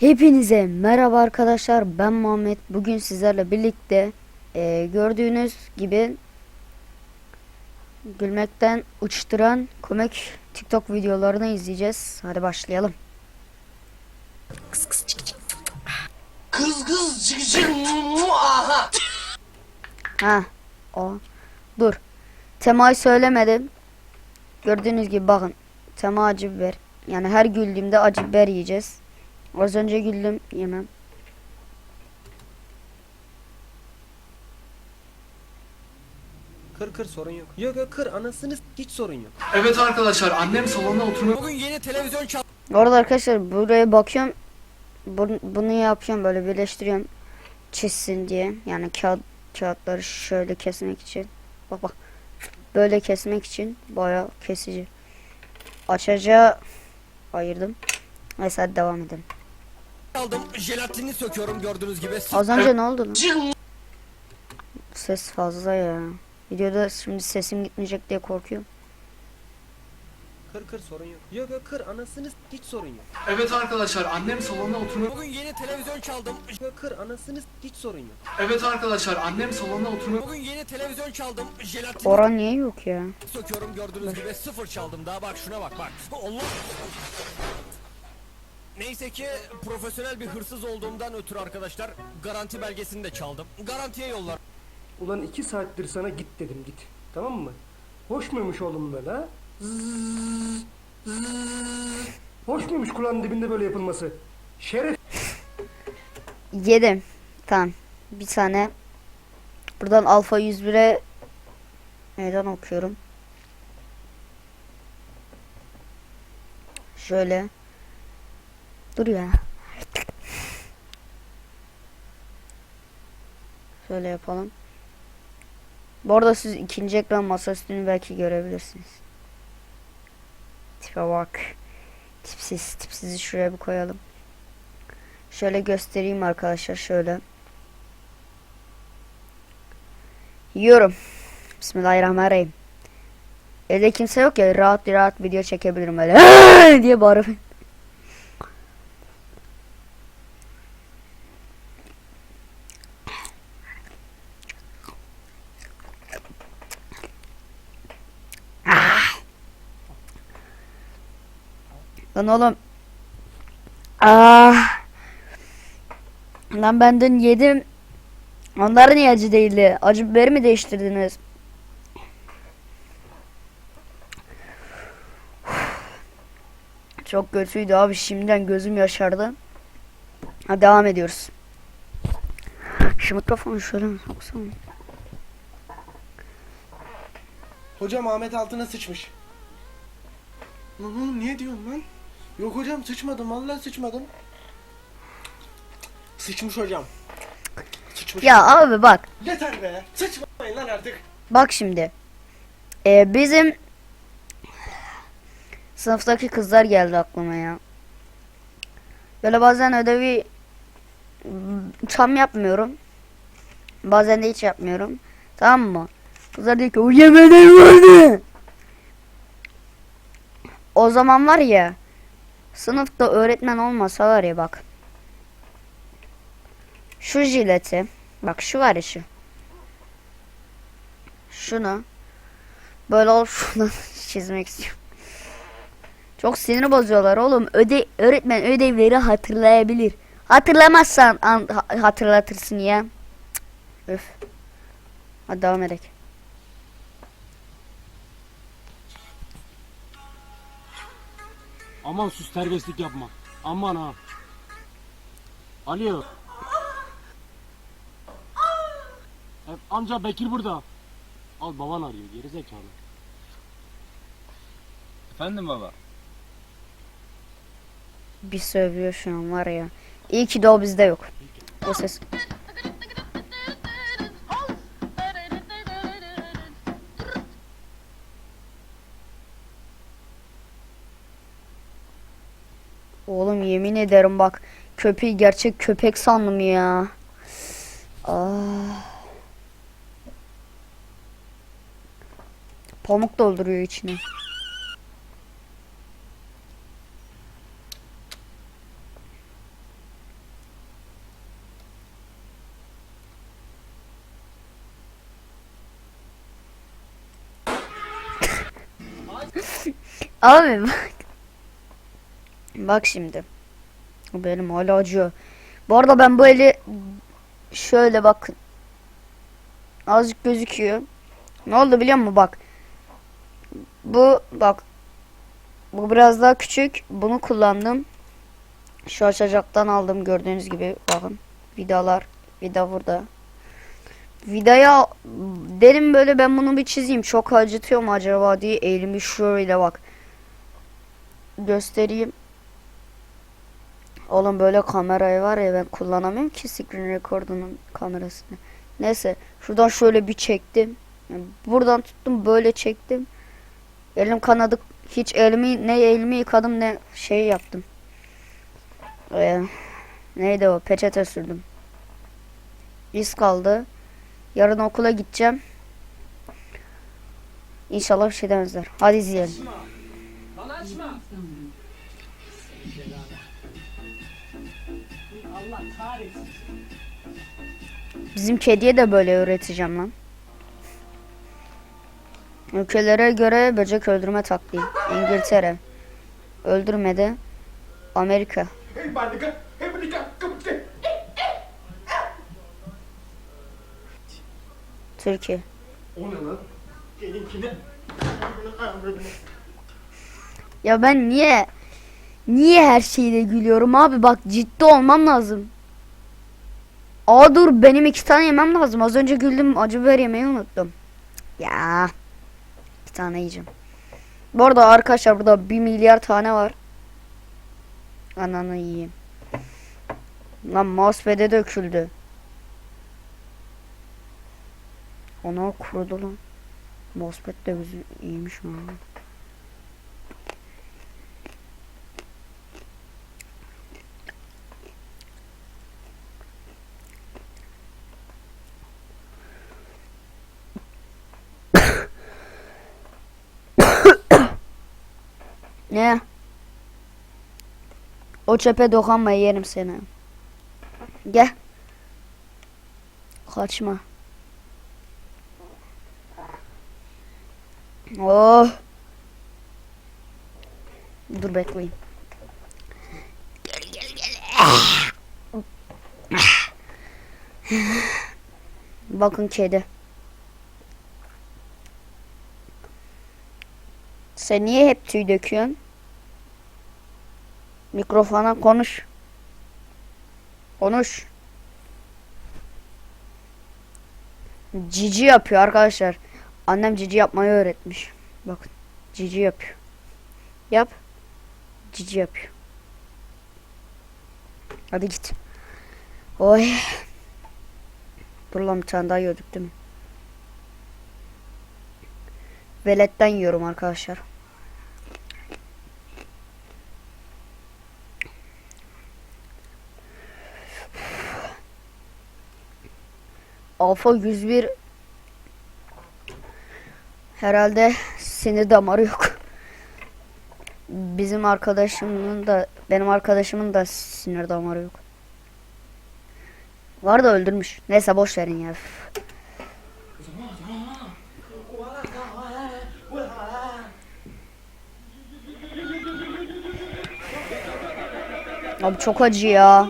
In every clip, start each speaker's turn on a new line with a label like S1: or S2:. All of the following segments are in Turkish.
S1: Hepinize merhaba arkadaşlar. Ben Muhammed. Bugün sizlerle birlikte eee, gördüğünüz gibi gülmekten uçturan komik TikTok videolarını izleyeceğiz. Hadi başlayalım.
S2: Kız kız çık çık. Mu aha.
S1: ha o. Dur. Temayı söylemedim. Gördüğünüz gibi bakın. Tema acı biber. Yani her güldüğümde acı biber yiyeceğiz az önce güldüm yemem
S3: Kır kır sorun yok. Yok yok kır anasını hiç sorun yok.
S2: Evet arkadaşlar annem salonda oturmuyor.
S3: Bugün yeni televizyon çal.
S1: Orada arkadaşlar buraya bakıyorum. Bun- bunu yapıyorum böyle birleştiriyorum. Çizsin diye. Yani kağıt kağıtları şöyle kesmek için. Bak bak. Böyle kesmek için bayağı kesici. Açacağı ayırdım. Neyse hadi devam edelim.
S3: Aldım. Jelatinini söküyorum gördüğünüz gibi.
S1: Az önce ne oldu lan? Ses fazla ya. Videoda şimdi sesim gitmeyecek diye korkuyorum.
S3: Kır kır sorun yok. Yok yok kır anasını s- hiç sorun yok.
S2: Evet arkadaşlar annem salonda oturmuyor.
S3: Bugün yeni televizyon çaldım. Yok kır anasını s- hiç sorun yok.
S2: Evet arkadaşlar annem salonda oturmuyor.
S3: Bugün yeni televizyon çaldım. Jelatinini
S1: Oran niye yok ya?
S3: söküyorum gördüğünüz gibi sıfır çaldım daha bak şuna bak bak. Allah. Neyse ki profesyonel bir hırsız olduğumdan ötürü arkadaşlar garanti belgesini de çaldım. Garantiye yollar.
S4: Ulan iki saattir sana git dedim git. Tamam mı? Hoş muymuş oğlum böyle ha? Zzzz, zzzz. Hoş muymuş kulağın dibinde böyle yapılması? Şeref
S1: Yedim. Tamam. Bir tane. Buradan alfa 101'e meydan okuyorum. Şöyle. Dur ya. Şöyle yapalım. Bu arada siz ikinci ekran masaüstünü belki görebilirsiniz. Tipe bak. Tipsiz. Tipsizi şuraya bir koyalım. Şöyle göstereyim arkadaşlar şöyle. Yiyorum. Bismillahirrahmanirrahim. Evde kimse yok ya rahat rahat video çekebilirim öyle diye bağırıp. Lan oğlum. Ah. Lan ben dün yedim. Onlar niye acı değildi? Acı biberi mi değiştirdiniz? Çok kötüydü abi. Şimdiden gözüm yaşardı. Ha devam ediyoruz. Şu mikrofonu şöyle mi soksam?
S5: Hocam Ahmet altına sıçmış. Lan oğlum niye diyorsun lan? Yok hocam sıçmadım vallahi sıçmadım. Sıçmış hocam. Sıçmış.
S1: Ya abi bak.
S5: Yeter be. Sıçmayın lan artık.
S1: Bak şimdi. Ee, bizim sınıftaki kızlar geldi aklıma ya. Böyle bazen ödevi tam yapmıyorum. Bazen de hiç yapmıyorum. Tamam mı? Kızlar diyor ki o yemeğler vardı. O zaman var ya sınıfta öğretmen olmasa var ya bak. Şu jileti bak şu var ya şu. Şunu böyle ol şunu çizmek istiyorum. Çok sinir bozuyorlar oğlum. Öde öğretmen ödevleri hatırlayabilir. Hatırlamazsan an, ha- hatırlatırsın ya. Cık. Öf. Hadi devam edelim.
S6: Aman sus terbiyesizlik yapma. Aman ha. Alo. E, amca Bekir burada. Al baban arıyor geri zekalı.
S7: Efendim baba.
S1: Bir sövüyor şu an var ya. İyi ki de o bizde yok. O ses. yemin ederim bak. Köpeği gerçek köpek sandım ya. Ah. Pamuk dolduruyor içine. Abi bak. Bak şimdi. Benim hala acıyor. Bu arada ben bu eli şöyle bakın. Azıcık gözüküyor. Ne oldu biliyor musun bak. Bu bak. Bu biraz daha küçük. Bunu kullandım. Şu açacaktan aldım gördüğünüz gibi. Bakın. Vidalar. Vida burada. Vidaya derim böyle ben bunu bir çizeyim. Çok acıtıyor mu acaba diye elimi şöyle bak. Göstereyim. Oğlum böyle kamerayı var ya ben kullanamıyorum ki screen record'unun kamerasını. Neyse şuradan şöyle bir çektim. Yani buradan tuttum böyle çektim. Elim kanadı hiç elimi ne elimi yıkadım ne şey yaptım. Ee, neydi o peçete sürdüm. İz kaldı. Yarın okula gideceğim. İnşallah bir şey demezler. Hadi izleyelim. Bizim kediye de böyle öğreteceğim lan. Ülkelere göre böcek öldürme taktiği. İngiltere. Öldürmedi. Amerika. Türkiye. Ya ben niye niye her şeyde gülüyorum abi bak ciddi olmam lazım. Aa dur benim iki tane yemem lazım. Az önce güldüm acı biber yemeyi unuttum. Ya iki tane yiyeceğim. Bu arada arkadaşlar burada bir milyar tane var. Ananı yiyeyim. Lan mousepad'e döküldü. Ona kurudu lan. Mousepad de iyiymiş lan. Ne? O çöpe dokunma yerim seni. Gel. Kaçma. Oh. Dur bekleyin. Gel gel gel. Bakın kedi. Sen niye hep tüy döküyorsun? Mikrofona konuş. Konuş. Cici yapıyor arkadaşlar. Annem cici yapmayı öğretmiş. Bakın. Cici yapıyor. Yap. Cici yapıyor. Hadi git. Oy. Dur lan bir tane daha yiyorduk değil mi? Veletten yiyorum arkadaşlar. Alfa 101 herhalde sinir damarı yok. Bizim arkadaşımın da benim arkadaşımın da sinir damarı yok. Var da öldürmüş. Neyse boş verin ya. Abi çok acı ya.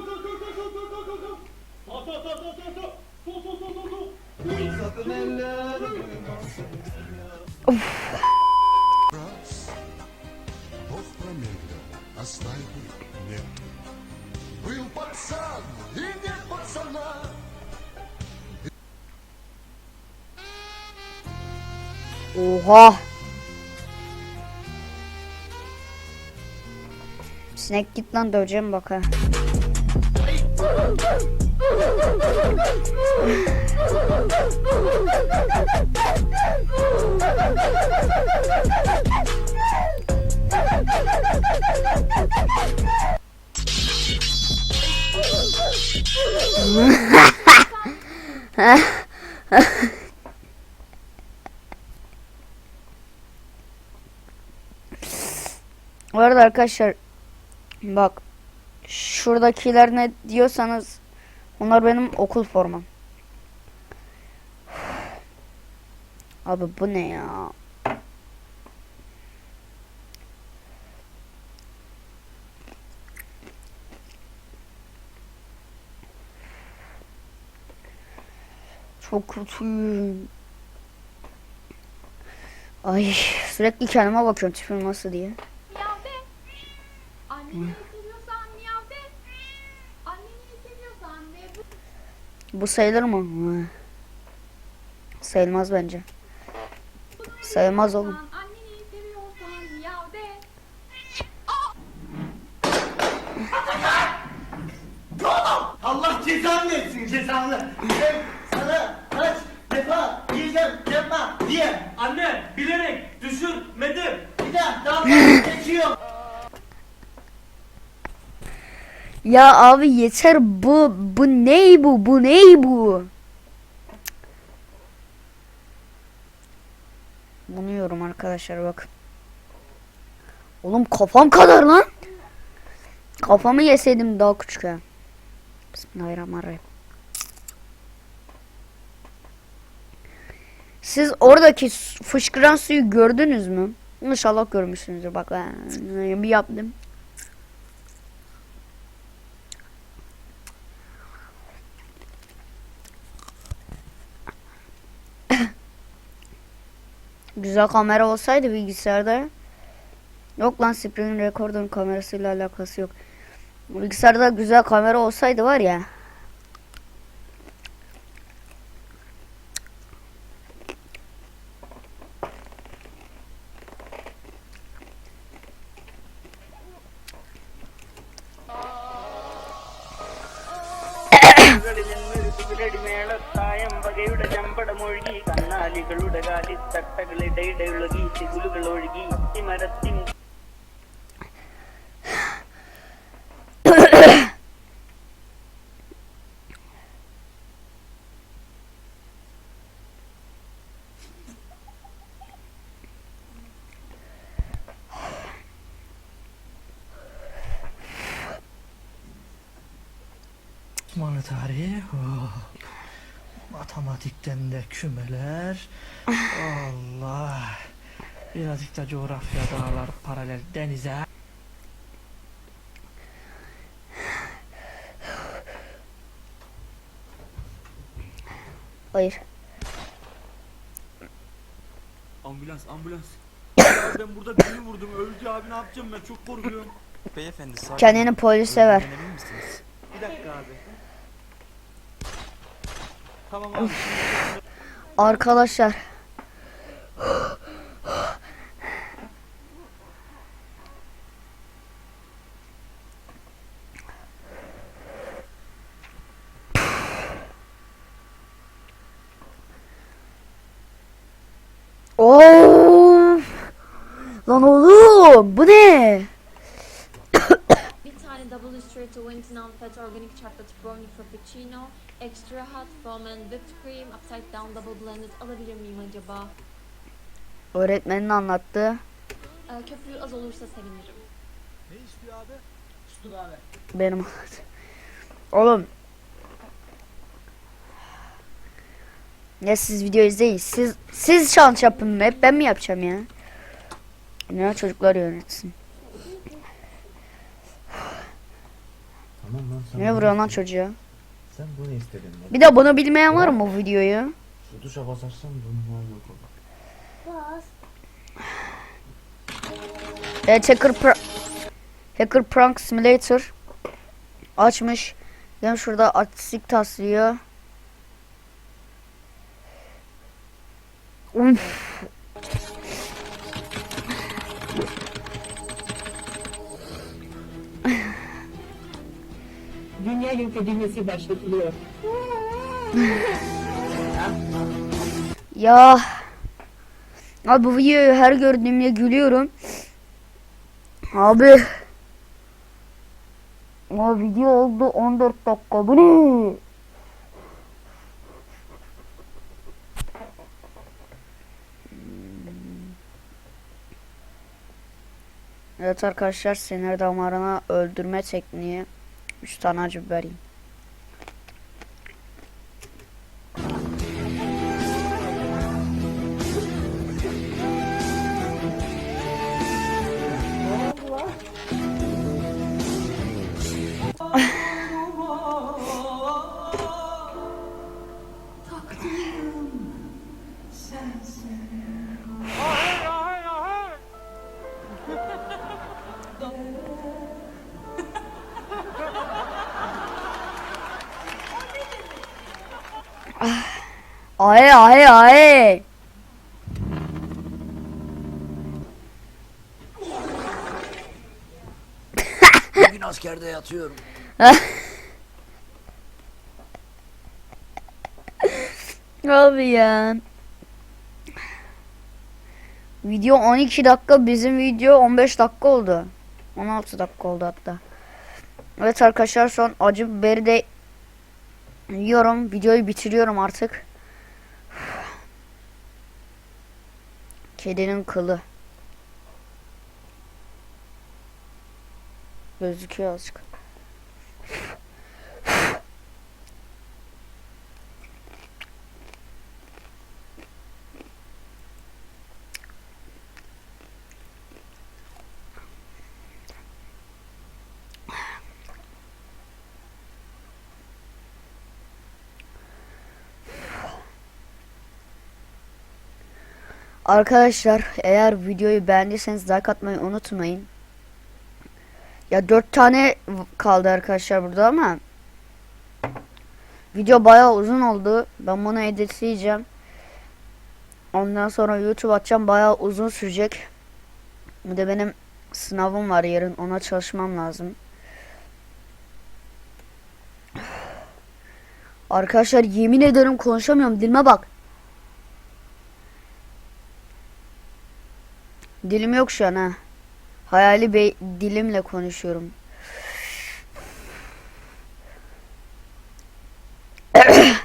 S1: Oha. Sinek git lan döveceğim bak ha. Bu arada arkadaşlar bak şuradakiler ne diyorsanız onlar benim okul formam. Abi bu ne ya? Çok kötüyüm. Ay sürekli kendime bakıyorum tipim nasıl diye.
S8: Bu
S1: sayılır mı? Sayılmaz bence. Sayılmaz oğlum.
S8: Anneni seviyorsan miyav de.
S9: Allah cezanı versin cezanı. Ben sana kaç defa diyeceğim yapma diye. Anne bilerek düşürmedim. Bir daha daha fazla geçiyor.
S1: Ya abi yeter bu bu ney bu bu ney bu? Bunu yiyorum arkadaşlar bak. Oğlum kafam kadar lan. Kafamı yeseydim daha küçük ha. Bismillahirrahmanirrahim. Siz oradaki fışkıran suyu gördünüz mü? İnşallah görmüşsünüzdür. Bak ben bir yaptım. Güzel kamera olsaydı bilgisayarda. Yok lan Screen Recorder'ın kamerasıyla alakası yok. Bilgisayarda güzel kamera olsaydı var ya.
S10: ചമ്പടമൊഴുകി കന്നാലികളുടെ കാലിൽ തട്ടകളിടയിടയൊഴുകി തികുലുകൾ ഒഴുകി മരത്തിൻ
S9: Osmanlı tarihi. oh. Matematikten de kümeler. Allah. Birazcık da coğrafya dağlar paralel denize.
S1: Hayır.
S6: Ambulans ambulans. ben burada birini vurdum. Öldü abi ne yapacağım ben çok korkuyorum.
S3: Beyefendi sakin.
S1: Kendini polise ver.
S3: Misiniz?
S6: Bir dakika abi. Tamam abi.
S1: Arkadaşlar. Of! Lan oğlum bu ne?
S8: Bir tane double straight to win non-fat organic chocolate brownie frappuccino, extra hot foam and whipped cream, upside down double blended alabilir miyim acaba?
S1: Öğretmenin anlattı.
S8: Ee, köpüğü az olursa sevinirim.
S1: Benim Oğlum. Ya siz video izleyin. Siz siz challenge yapın. Hep ben mi yapacağım ya? Ne çocuklar yönetsin.
S11: Tamam lan sen
S1: Ne vuruyor lan çocuğa?
S11: Sen bunu istedin lan.
S1: Bir de bunu bilmeyen var mı bu videoyu?
S11: Şu tuşa basarsan bunlar yok olur.
S1: Evet Hacker, Pra- Hacker Prank Simulator açmış. Yani şurada artistik taslıyor. Uf.
S10: Dünya yok edilmesi başlatılıyor.
S1: Ya. Abi bu videoyu her gördüğümde gülüyorum. Abi. O video oldu 14 dakika. Bu ne? Evet arkadaşlar sinir damarına öldürme tekniği. 3 tane acı biber. Aye aye aye.
S3: Bugün askerde yatıyorum.
S1: Abi ya. Video 12 dakika bizim video 15 dakika oldu. 16 dakika oldu hatta. Evet arkadaşlar son acı biberi de yiyorum. Videoyu bitiriyorum artık. Kedinin kılı. Gözüküyor azıcık. Arkadaşlar eğer videoyu beğendiyseniz like atmayı unutmayın. Ya dört tane v- kaldı arkadaşlar burada ama video bayağı uzun oldu. Ben bunu editleyeceğim. Ondan sonra YouTube atacağım bayağı uzun sürecek. Bir de benim sınavım var yarın ona çalışmam lazım. Arkadaşlar yemin ederim konuşamıyorum dilime bak. Dilim yok şu an ha. Hayali bey dilimle konuşuyorum.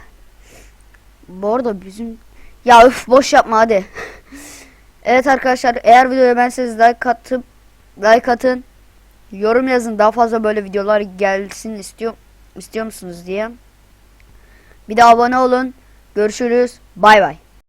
S1: Bu arada bizim ya üf boş yapma hadi. evet arkadaşlar eğer videoya ben siz like atıp like atın. Yorum yazın daha fazla böyle videolar gelsin istiyor istiyor musunuz diye. Bir de abone olun. Görüşürüz. Bay bay.